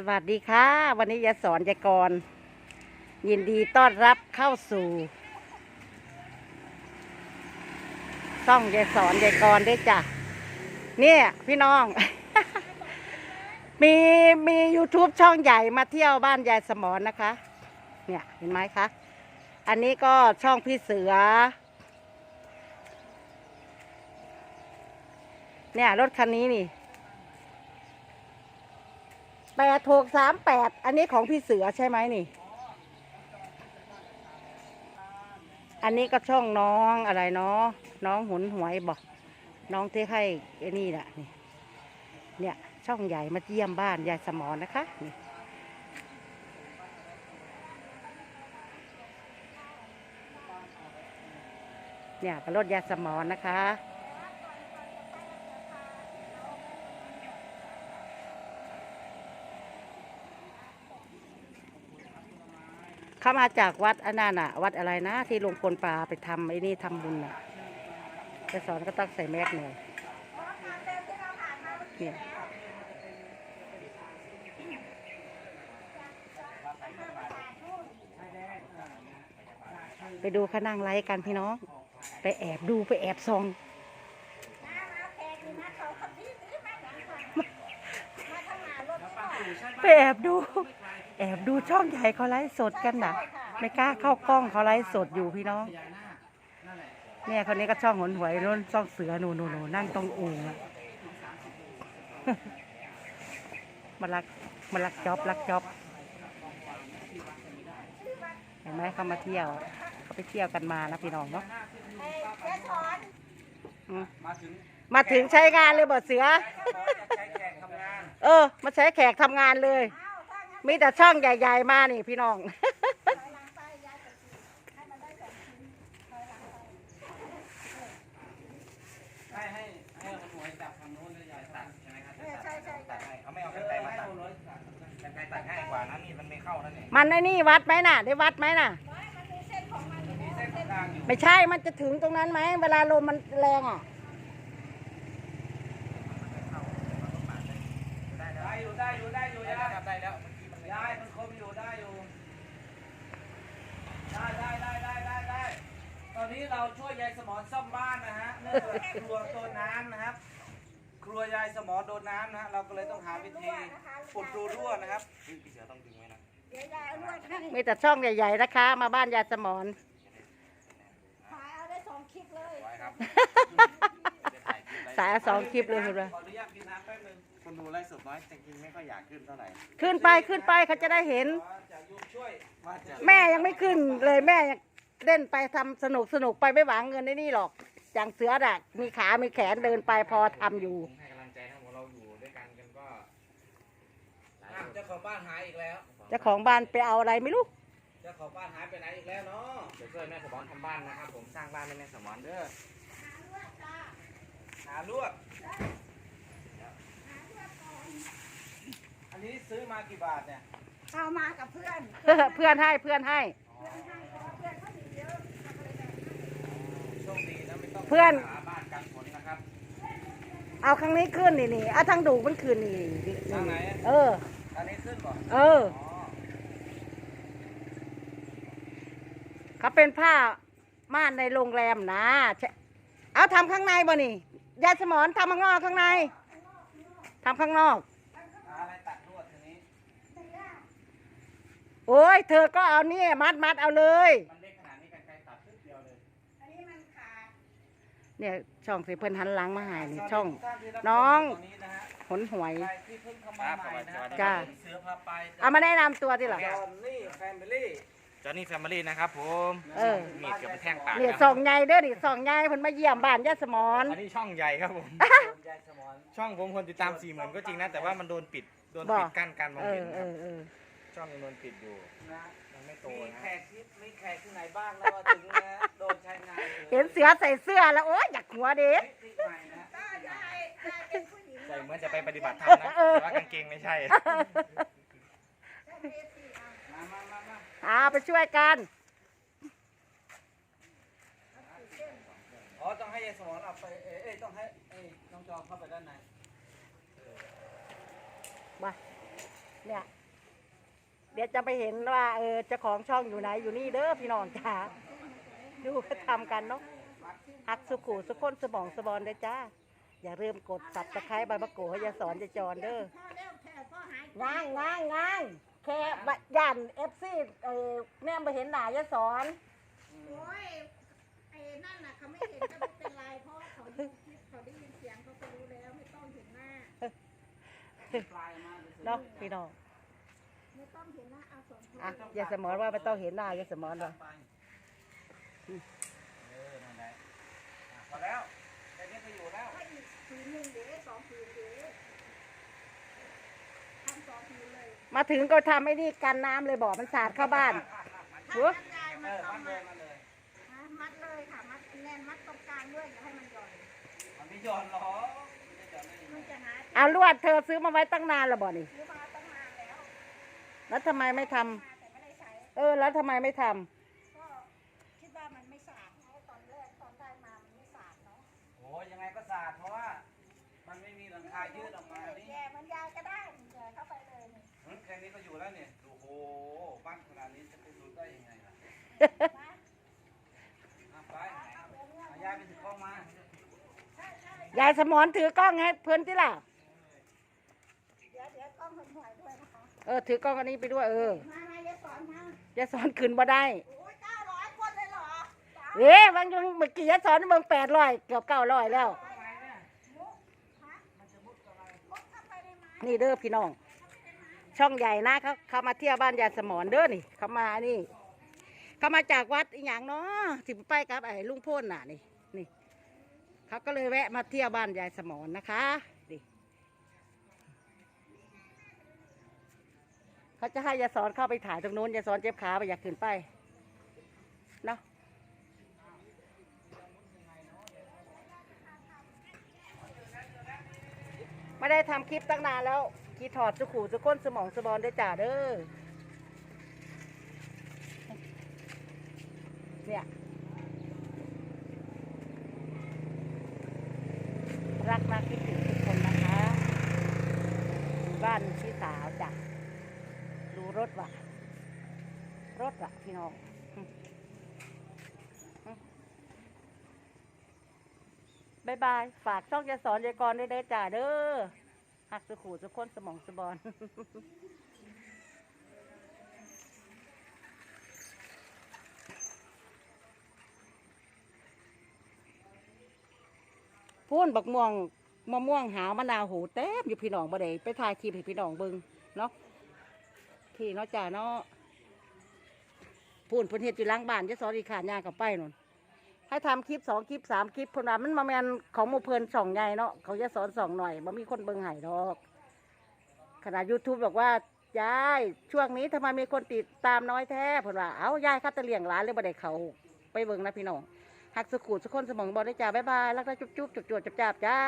สวัสดีค่ะ วันนี้ยายสอนยายกร ยินดีต้อนรับเข้าสู่ช่องยายสอนยายกรด้วยจ้ะเนี่ยพี่น้อง มีมี YouTube ช่องใหญ่มาเที่ยวบ้านยายสมอนนะคะ เนี่ยเห็นไหมคะ อันนี้ก็ช่องพี่เสือ เนี่ยรถคันนี้นี่ แปดหกสามแปดอันนี้ของพี่เสือใช่ไหมนี่ อันนี้ก็ช่องน้องอะไรเนาะน้องหุนหวยบอกน้องที่ให้ไอ้นี่แหละนี่เนี่ยช่องใหญ่มาเยี่ยมบ้านยายสมอนนะคะนี่เนี่ยรถยาสมอนนะคะ เขามาจากวัดอันนั้นน่ะ วัดอะไรนะ ที่หลวงพลปลาไปทำไอ้นี่ทำบุญน่ะจะสอนก็ต้องใส่แมสหน่อยเนี่ยไปดูเขานั่งไลฟ์กันพี่น้อง ไปแอบดูไปแอบส่องไปแอบดู แอบดูช่องใหญ่เขาไลฟ์สดกันน่ะไม่กล้าเข้ากล้องเขาไลฟ์สดอยู่พี่น้อง เนี่ยคนนี้ก็ช่องหนหวยนู่นช่องเสือหนูหนูหนูนั่งตรงอู่อะมาลักมาลักจ็อบลักจ็อบเห็นไหมเขามาเที่ยวเขาไปเที่ยวกันมานะพี่น้องเนาะอืมมาถึงมาถึงใช้งานเลยบ่เสือใช้แขกทำงานเออ มาใช้แขกทำงานเลย มีแต่ช่องใหญ่ ๆ มานี่พี่น้อง ให้ให้ให้คนหวยจับทางโน้นเลยยายตัดใช่ไหมครับใช่ใช่ ตัดให้เขาไม่เอากันไกลมาตัดกันไกลตัดง่ายกว่านะมีดมันไม่เข้านั่นเองมันไอ้นี่วัดไหมน่ะ ได้วัดไหมน่ะ มีเส้นกลางอยู่ไม่ใช่ มันจะถึงตรงนั้นไหม เวลาลมมันแรงอะ ได้อยู่ได้อยู่ได้อยู่ยายได้แล้ว ยายมันคมอยู่ได้อยู่ ได้ได้ได้ได้ได้ได้ตอนนี้เราช่วยยายสมอนซ่อมบ้านนะฮะเนื่องจากครัวโดนน้ำนะครับ ครัวยายสมอนโดนน้ำนะฮะเราก็เลยต้องหาวิธีอุดรูรั่วนะครับพี่เสือต้องดึงไว้นะมีแต่ช่องใหญ่ๆนะคะ มาบ้านยาสมอนไว้ครับสายสองคลิปเลยคุณขออนุญาตกินน้ำแป๊บนึง คนดูไลฟ์สดน้อยแต่กินไม่ค่อยอยากขึ้นเท่าไหร่ขึ้นไปขึ้นไปเขาจะได้เห็นจะยุ่งช่วยว่าจะแม่ยังไม่ขึ้นเลยแม่ยังเล่นไปทำสนุกสนุกไปไม่หวังเงินในนี่หรอกอย่างเสือดักมีขา มีแขนเดินไปพอทำอยู่ ให้กำลังใจทั้งหมดเราอยู่ด้วยกันกันก็หลายอ้าวคนเจ้าของบ้านหายอีกแล้วเจ้าของบ้านไปเอาอะไรไม่รู้ เจ้าของบ้านหายไปไหนอีกแล้วเนาะเดี๋ยวช่วยแม่สมอนทำบ้านนะครับผมสร้างบ้านให้แม่สมอนเด้อหาลวดอันนี้ซื้อ มากี่บาทเนี่ยเอามากับเพื่อนเพื่อนให้เพื่อนให้โชคดีนะไม่ต้องเพื่อน หาบ้านกันฝนนะครับเอาครั้งนี้ขึ้นนี่นี่เอาทางดูมันขึ้นนี่นี่ทางไหนเอออันนี้ขึ้นก่อนเออ อ๋อเขาเป็นผ้าม่านในโรงแรมนะใช่เอาทำข้างในบ่นี่ยายสมอนทำข้างนอกข้างในทำข้างนอก หาอะไรตัดลวดทีนี้ โอ้ย เธอก็เอานี่มัดมัดเอาเลย มันเล็กขนาดนี้กันไกลตัดทึบเดียวเลยอันนี้มันขาดเนี่ยช่องสิเพิ่นหันหลังมาใหายนี่ช่องสวัสดีทุกท่าที่รับชมน้องตอนนี้นะฮะหนหวย ใครที่เพิ่งเข้ามาใหม่นะฮะจ้าตอนนี้เสือพาไปเอามาแนะนำตัวที่หรอจอนนี่แฟมิลี่จอห์นนี่แฟมิลี่นะครับผมเออ มีดเกือบไปแท่งปากเนี่ยแล้วส่องใหญ่เด้อนี่ส่องใหญ่เพิ่นมาเยี่ยมบ้านยายสมอนอันนี้ช่องใหญ่ครับผม ยายสมอนช่องผมคนติดตามสี่หมื่นก็จริงนะ แต่ว่ามันโดนปิด โดนบ่ปิดกั้นการมองเอเห็อนเอครับอเออ ช่องยังโดนปิดอยู่ นะยังไม่โตมีนะแขครับกที่มีแขกที่ไหนบ้างแล้วมาถึงนะโดนใช้งานเห็นเสือใส่เสื้อแล้วโอ้ยอยากหัวเด็กเทคนิคใหม่นะก็ยายยายเป็นผู้หญิงใส่เหมือนจะไปปฏิบัติธรรมนะเออแต่ว่ากางเกงไม่ใช่เป็นเอซีเอามามามามาเอาไปช่วยกัน อ๋อต้องให้ยายสมอนเอาไปเอ้ยเอ้ยต้องให้เอ้ยน้องจอเข้าไปด้านใน มาเนี่ยเดี๋ยวจะไปเห็นว่าเออเจ้าของช่องอยู่ไหนอยู่นี่เด้อพี่น้องจ้าดูเขาทำกันเนาะหักสุขุสุขคนสมองสบอนเด้อจ้า อย่าลืมกดสับตะไคร้ใบมะกรูดให้ยายสอนยายจอนเด้อพ่อเร็วแถวพ่อหายง้างง้างง้างแค่บะยันเอฟซีเออแม่มาเห็นหน้ายายสอนโอ้ยไอ้นั่นน่ะเขาไม่เห็นก็ไม่เป็นไรเพราะว่าเขาดูคลิปเขาได้ยินเสียงเขาก็รู้แล้วไม่ต้องเห็นหน้าปลายมาเฉยๆเนาะพี่น้อง ไม่ต้องเห็นหน้าเอาสองคนอะยายสมอนว่าไม่ต้องเห็นหน้ายายสมอนว่าไปเออนั่นแหละอะพอแล้วแค่นี้ก็อยู่แล้ว ถ้าอีกผืนหนึ่งเดี๋ยวสองผืนเดี๋ยวทำสองผืนเลยมาถึงก็ทำไอ้นี่กันน้ำเลยบอกมันสาดเข้าบ้าน ถ้าหัว มัดยายเอมันอต้อมังดเลมายมัดเลยมัดเลยค่ะ มัดแน่นมัดตรงกลางด้วยอย่าให้มันหย่อนมันไม่หย่อนหรอกมันจะหย่อนได้ยังไงมันจะหาเอาลวดเธอซื้อมาไว้ตั้งนานแล้วบ่นี่ ซื้อมาตั้งนานแล้ว แล้วทำไมไม่ทำมาแต่ไม่ได้ใช้เออ แล้วทำไมไม่ทำก็คิดว่ามันไม่สะอาดเพราะตอนแรกตอนได้มามันไม่สะอาดเนาะโอ้ยยังไงก็สาดเพราะว่ามันไม่มีหลังคายืดออกมานี่แย่มันยายก็ได้แย่เข้าไปเลยนี่หึแค่นี้ก็อยู่แล้วเนี่ยโอ้โหบ้านขนาดนี้จะไปดูได้ยังไงล่ะนะอะไปเอายายไปถือกล้องมา ยายสมอนถือกล้องให้เพื่อนที่ล่ะ เดี๋ยวเดี๋ยวกล้องมันห่วยด้วยนะคะ เออถือกล้องอันนี้ไปด้วยเออมามายายสอนมายายสอนขึ้นบ่ได้โอ้ยเก้าร้อยคนเลยเหรอจ้าเอ๊ะบางยังเมื่อกี้ยายสอนเบิ่งแปดร้อยเกือบเก้าร้อยแล้วไปเนี่ยมุกฮะมันจะมุดอะไรมุดเข้าไปในไม้นี่เด้อพี่น้อง ช่องใหญ่นะเขาเขามาเที่ยวบ้านยายสมอนเด้อนี่เขามานี่ เขามาจากวัดอีหยังเนาะที่ไปกับไอ้ลุงพ่นน่ะนี่นี่เขาก็เลยแวะมาเที่ยวบ้านยายสมอนนะคะ เขาจะให้ยาสอนเข้าไปถ่ายตรงนู้นยายสอนเจ็บขาไปอยากขึ้นไปเนาะไม่ได้ทำคลิปตั้งนานแล้วกีถอดสุขูสุก้นสมองสบอนได้จ่าเด้อเนี่ยรักนะคิดถึงทุกคนนะคะบ้านพี่สาวจ้ะ รถว่ะ รถว่ะพี่น้องบายบาย ฝากช่องยาสอนยายกรด้วยเด้จ้าเด้อหักสุขูสุกคนสมองสบอนพูนบักม่วงมะม่วงหาวมะนาวโหูเต็มอยู่พี่น้องบ่ได้ไปถ่ายคลิปให้พี่น้องเบิ่งเนาะ ที่เนาะจ้าเนาะพูนพิ่นเฮ็ดอยู่ล้างบ้านจะสอนอีกขาดยางกับไปนู่นให้ทำคลิปสองคลิปสามคลิปเพิ่นว่ามันมาแมนของหมู่เพิ่นสองใหญ่เนาะเขาจะสอนสองหน่อยบ่มีคนเบิ่งให้ดอกขนาด YouTube บอกว่ายายช่วงนี้ทำไมมีคนติดตามน้อยแท้เพิ่นว่าเอายายคัดแตะเลียงหลานเลยบ่ได้เขาไปเบิ่งนะพี่น้องหักสกูดสกคนสมองบอลได้จ้าบ๊ายบายรักนะจุ๊บจุ๊บจุ๊บจุ๊บจับจับจ้า